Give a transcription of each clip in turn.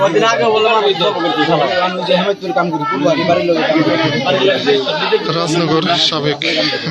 কদিন আগে বললাম আমি কাম করি রাজনগর সাবেক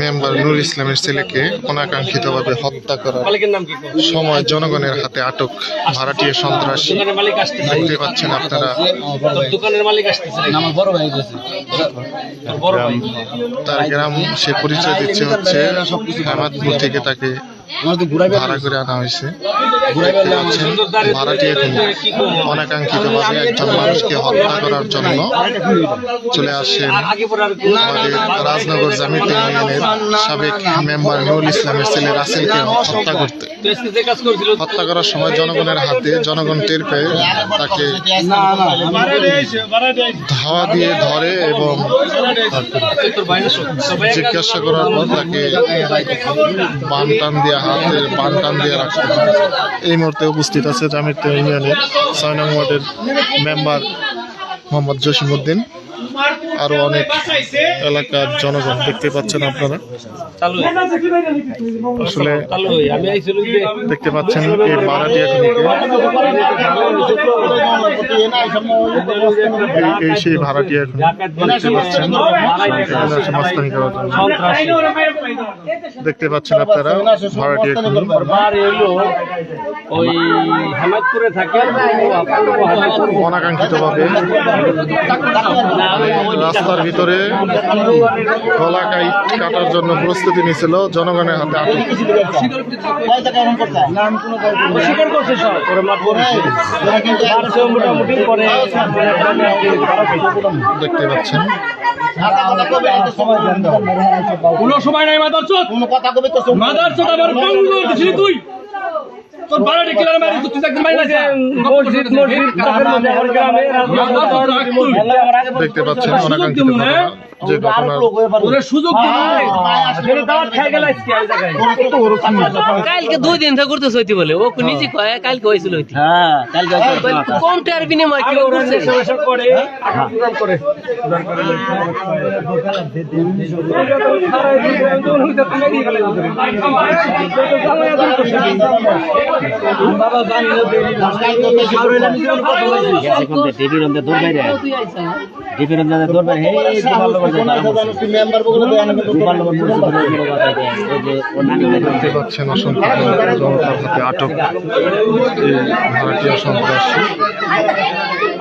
মেম্বার নুর ইসলামের ছেলেকে অনাকাঙ্ক্ষিতভাবে হত্যা করার মালিকের নাম কি? সময় জনগণের হাতে আটক। ভাড়াটিয়া সন্ত্রাসী দোকানের মালিক আসতেছে। দেখতে পাচ্ছেন আপনারা। দোকানের মালিক আমার বড় ভাই গেছে। তোর বড় ভাই। তার গ্রাম সে পরিচয় দিচ্ছে হচ্ছে হেমাদপুর থেকে তাকে আমার তো ঘুরাই ভাড়া করে আনা হয়েছে। ঘুরাই দেখতে পাচ্ছেন ভাড়াটিয়া খুনি অনাকাঙ্ক্ষিতভাবে একজন মানুষকে হত্যা করার জন্য চলে আসেন রাজনগর জামিত ইউনিয়নের সাবেক মেম্বার নুরুল ইসলামের ছেলে রাসেলকে হত্যা করতে। হত্যা করার সময় জনগণের হাতে জনগণ টের পেয়ে তাকে ধাওয়া দিয়ে ধরে এবং জিজ্ঞাসা করার পর তাকে বান টান দিয়ে হাতের পান টান দিয়ে রাখতে। এই মুহূর্তে উপস্থিত আছে জামিরতে ইউনিয়নের ছয় নং ওয়ার্ডের মেম্বার মোহাম্মদ জসিমউদ্দিন আরও অনেক এলাকার জনগণ দেখতে পাচ্ছেন আপনারা। আসলে দেখতে পাচ্ছেন এই বারাটিয়া খুনিকে। এই- সেই দেখতে পাচ্ছেন। মাস্তানি করার জন্য দেখতে পাচ্ছেন আপনারা ভাড়াটিয়া খুনি। ওর বাড়ি ওই হেমায়তপুরে থাকে। অনাকাঙ্ক্ষিতভাবে। রাস্তার ভিতরে গলা কাইট কাটার জন্য প্রস্তুতি নিয়েছিল জনগণের হাতে আটক দেখতে পাচ্ছেন কোনো সময় নাই মাদার চোদ কোনো কথা কবে তো মাদার চোদ আবার পঙ্গু তুই তোর বাড়ি কিলার মারি তুই একদম মারি না মসজিদ মসজিদ কাফের মধ্যে আমার গ্রামে দেখতে পাচ্ছেন অনাকাঙ্ক্ষিত ঘটনা যে সুযোগ কালকে দুই দিন থেকে করতেছে হইতে বলে ও নিজে কয় কালকে হয়েছিল হইতে হ্যাঁ কালকে কম টাকার বিনিময় কি করে প্রোগ্রাম করে বাবা জানি না টিভির অন্ধে দূর বাইরে টিভির অন্ধে দূর বাইরে হে ভালো করে দেখতে পাচ্ছেন অসংখ্য জনতার হাতে আটক ভারতীয় সন্ত্রাসী।